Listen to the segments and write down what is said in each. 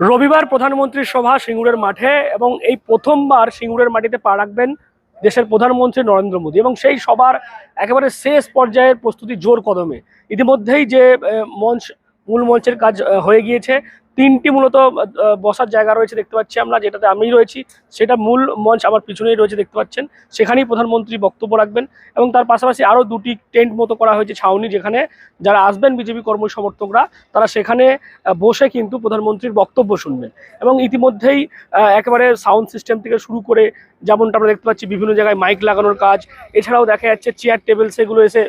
রবিবার প্রধানমন্ত্রীর সভা সিঙ্গুরের মাঠে এবং এই প্রথমবার সিঙ্গুরের মাটিতে পা রাখবেন দেশের প্রধানমন্ত্রী নরেন্দ্র মোদী এবং সেই সবার একেবারে শেষ পর্যায়ের প্রস্তুতি জোর কদমে। ইতিমধ্যেই যে মঞ্চ, মূল মঞ্চের কাজ হয়ে গিয়েছে তিনটি মূলত বসার জায়গা রয়েছে দেখতে পাচ্ছি আমরা, যেটাতে আমি রয়েছি। সেটা মূল মঞ্চ আমার পিছনেই রয়েছে দেখতে পাচ্ছেন। সেখানেই প্রধানমন্ত্রী বক্তব্য রাখবেন এবং তার পাশাপাশি আরও দুটি টেন্ট মতো করা হয়েছে ছাউনি, যেখানে যারা আসবেন বিজেপি কর্মী সমর্থকরা তারা সেখানে বসে কিন্তু প্রধানমন্ত্রীর বক্তব্য শুনবেন। এবং ইতিমধ্যেই একেবারে সাউন্ড সিস্টেম থেকে শুরু করে যেমনটা আমরা দেখতে পাচ্ছি বিভিন্ন জায়গায় মাইক লাগানোর কাজ, এছাড়াও দেখা যাচ্ছে চেয়ার টেবিল সেগুলো এসে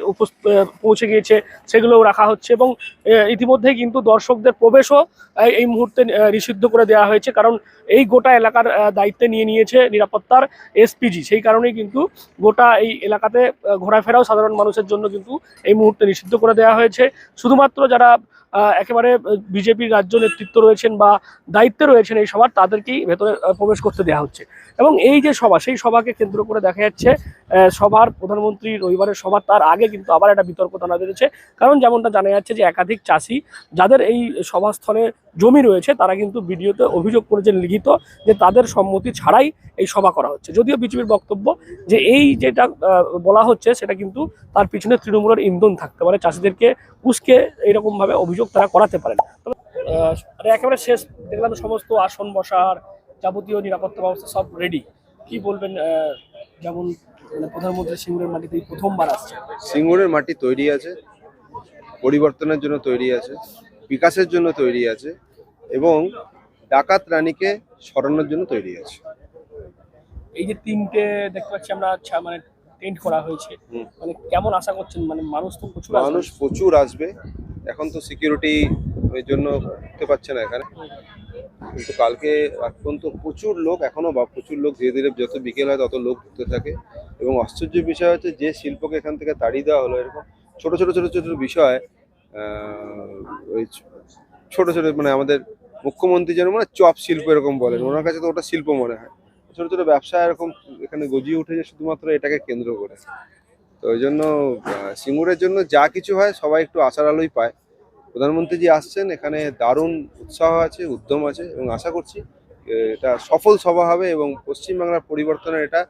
পৌঁছে গিয়েছে, সেগুলোও রাখা হচ্ছে এবং ইতিমধ্যেই কিন্তু দর্শকদের প্রবেশও এই মুহূর্তে নিষিদ্ধ করে দেওয়া হয়েছে। কারণ এই গোটা এলাকার দায়িত্বে নিয়ে নিয়েছে নিরাপত্তার এসপিজি। সেই কারণেই কিন্তু গোটা এই এলাকাতে ঘোরাফেরাও সাধারণ মানুষের জন্য কিন্তু এই মুহূর্তে নিষিদ্ধ করে দেওয়া হয়েছে। শুধুমাত্র যারা একেবারে বিজেপির রাজ্য নেতৃত্ব রয়েছেন বা দায়িত্বে রয়েছেন এই সবার তাদেরকেই ভেতরে প্রবেশ করতে দেওয়া হচ্ছে। এবং এই যে সভা, সেই সভাকে কেন্দ্র করে দেখা যাচ্ছে সভার প্রধানমন্ত্রী রবিবারের সভা, তার আগে কিন্তু আবার একটা বিতর্ক টানা বেড়েছে কারণ যেমনটা জানা যাচ্ছে যে, একাধিক চাষি যাদের এই সভাস্থলে জমি রয়েছে, তারা কিন্তু ভিডিওতে অভিযোগ করেছেন লিখিত যে, তাদের সম্মতি ছাড়াই এই সভা করা হচ্ছে। যদিও বিজেপির বক্তব্য যে, এই যেটা বলা হচ্ছে, সেটা কিন্তু তার পিছনে তৃণমূলের ইন্ধন থাকতে পারে। চাষিদেরকে উস্কে এইরকম ভাবে অভিযোগ তারা করাতে পারেন। তবে একেবারে শেষ দেখলাম সমস্ত আসন বসার যাবতীয় নিরাপত্তা ব্যবস্থা সব রেডি কি বলবেন যেমন মানে প্রধানমন্ত্রী সিঙ্গুরের মাটিতে প্রথমবার আসছে। সিঙ্গুরের মাটি তৈরি আছে পরিবর্তনের জন্য তৈরি আছে বিকাশের জন্য তৈরি আছে এবং ডাকাত রানীকে সরানোর জন্য তৈরি আছে। এই যে তিনটে দেখতে পাচ্ছি আমরা ছা- মানে টেন্ট করা হয়েছে। মানে কেমন আশা করছেন? মানে মানুষ তো প্রচুর মানুষ প্রচুর আসবে। এখন তো সিকিউরিটি ওই জন্য উঠতে পারছে না এখানে। কিন্তু কালকে এখন তো প্রচুর লোক এখনও বা প্রচুর লোক ধীরে ধীরে যত বিকেল হয় তত লোক ঢুকতে থাকে। এবং আশ্চর্য বিষয় হচ্ছে যে শিল্পকে এখান থেকে তাড়িয়ে দেওয়া হলো এরকম ছোট ছোট ছোট ছোট বিষয় ওই ছোট ছোট মানে আমাদের মুখ্যমন্ত্রী যেন মানে চপ শিল্প এরকম বলেন। ওনার কাছে তো ওটা শিল্প মনে হয়। ছোট ছোট ব্যবসা এরকম এখানে গজিয়ে উঠেছে শুধুমাত্র এটাকে কেন্দ্র করে। তো ওই জন্য সিঙ্গুরের জন্য যা কিছু হয় সবাই একটু আশার আলোই পায়। প্রধানমন্ত্রী জি আসছেন এখানে দারুণ উৎসাহ আছে উদ্যম আছে এবং আশা করছি এটা সফল সভা হবে এবং পশ্চিমবাংলার পরিবর্তনের এটা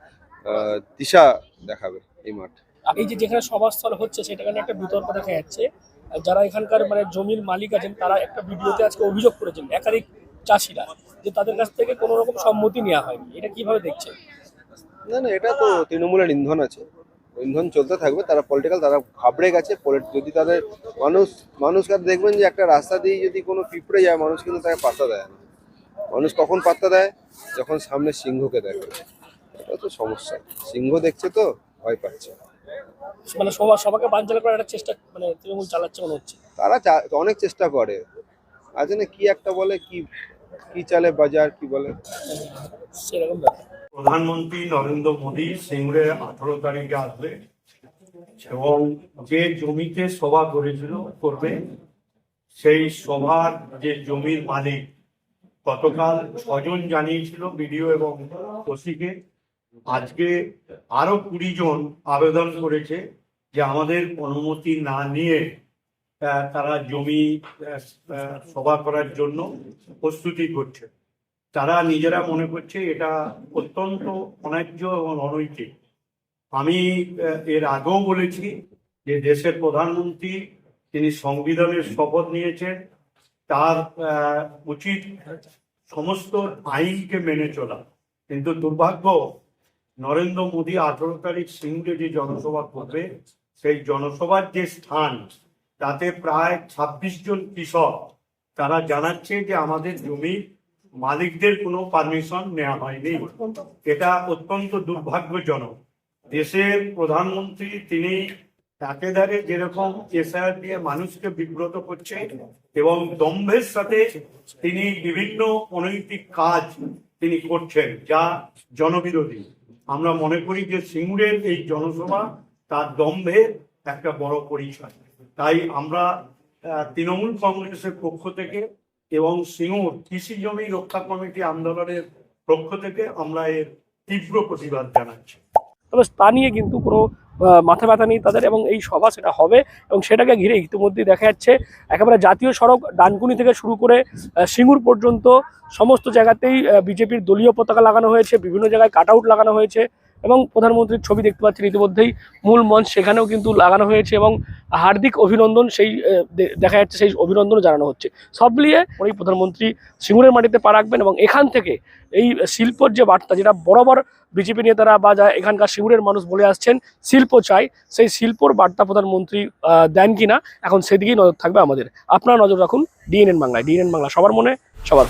দিশা দেখাবে এই মাঠ। এই যে যেখানে সভাস্থল হচ্ছে সেটাখানে একটা বিতর্ক দেখা যাচ্ছে। আর যারা এখানকার মানে জমির মালিক আছেন তারা একটা ভিডিওতে আজকে অভিযোগ করেছেন একাধিক চাষিরা যে তাদের কাছ থেকে কোনো রকম সম্মতি নেওয়া হয়নি। এটা কীভাবে দেখছেন? না না এটা তো তৃণমূলের ইন্ধন আছে। ইন্ধন চলতে থাকবে তারা পলিটিক্যাল তারা ঘাবড়ে গেছে যদি তাদের মানুষ মানুষ আর দেখবেন যে একটা রাস্তা দিয়ে যদি কোনো পিঁপড়ে যায় মানুষ কিন্তু তাকে পাত্তা দেয় না। মানুষ কখন পাত্তা দেয়? যখন সামনে সিংহকে দেখে। এটা তো সমস্যা। সিংহ দেখছে তো ভয় পাচ্ছে। মানে বাঞ্চাল করার একটা চেষ্টা মানে তৃণমূল চালাচ্ছে মনে হচ্ছে। তারা অনেক চেষ্টা করে। আছে না কি একটা বলে কি কি চালে বাজার কি বলে? সেরকম ব্যাপার। প্রধানমন্ত্রী নরেন্দ্র মোদী সিঙ্গুরে আঠারো তারিখে আসবে এবং যে জমিতে সভা করেছিল, করবে, সেই সভার যে জমির মালিক, গতকাল ছজন জানিয়েছিল বিডিও এবং ওসিকে, আজকে আরও কুড়ি জন আবেদন করেছে যে আমাদের অনুমতি না নিয়ে তারা জমি সভা করার জন্য প্রস্তুতি করছে। তারা নিজেরা মনে করছে এটা অত্যন্ত অন্যায্য এবং অনৈতিক। আমি এর আগেও বলেছি যে দেশের প্রধানমন্ত্রী তিনি সংবিধানের শপথ নিয়েছেন। তার উচিত সমস্ত আইনকে মেনে চলা। কিন্তু দুর্ভাগ্য, নরেন্দ্র মোদী আঠারো তারিখ সিঙ্গুরে যে জনসভা করবে, সেই জনসভার যে স্থান, তাতে প্রায় ছাব্বিশ জন কৃষক, তারা জানাচ্ছে যে আমাদের জমির মালিকদের কোনো পারমিশন নেওয়া হয়নি। এটা অত্যন্ত দুর্ভাগ্যজনক। দেশের প্রধানমন্ত্রী, তিনি একেবারে যেরকম এসআর দিয়ে মানুষকে বিব্রত করছে এবং দম্ভের সাথে তিনি বিভিন্ন অনৈতিক কাজ তিনি করছেন, যা জনবিরোধী। আমরা মনে করি যে সিঙ্গুরের এই জনসভা তার দম্ভের একটা বড় পরিচয়। তাই আমরা তৃণমূল কংগ্রেসের পক্ষ থেকে এবং সিঙ্গুর কৃষি জমি রক্ষা কমিটি আন্দোলনের পক্ষ থেকে আমরা এর তীব্র প্রতিবাদ জানাচ্ছি। তবে তা নিয়ে কিন্তু কোনো মাথা ব্যথা নেই তাদের এবং এই সভা সেটা হবে এবং সেটাকে ঘিরে ইতিমধ্যেই দেখা যাচ্ছে একেবারে জাতীয় সড়ক ডানকুনি থেকে শুরু করে সিঙ্গুর পর্যন্ত সমস্ত জায়গাতেই বিজেপির দলীয় পতাকা লাগানো হয়েছে, বিভিন্ন জায়গায় কাট লাগানো হয়েছে। এবং প্রধানমন্ত্রীর ছবি দেখতে পাচ্ছেন ইতিমধ্যেই মূল মঞ্চ, সেখানেও কিন্তু লাগানো হয়েছে এবং হার্দিক অভিনন্দন সেই দেখা যাচ্ছে সেই অভিনন্দনও জানানো হচ্ছে। সব মিলিয়ে ওই প্রধানমন্ত্রী সিঙ্গুরের মাটিতে পা রাখবেন এবং এখান থেকে এই শিল্পর যে বার্তা, যেটা বরাবর বিজেপি নেতারা বা যা এখানকার সিঙ্গুরের মানুষ বলে আসছেন, শিল্প চাই, সেই শিল্পর বার্তা প্রধানমন্ত্রী দেন কিনা, এখন সেদিকেই নজর থাকবে আমাদের। আপনারা নজর রাখুন, ডিএনএন বাংলায়। ডিএনএন বাংলা, সবার মনে, সবার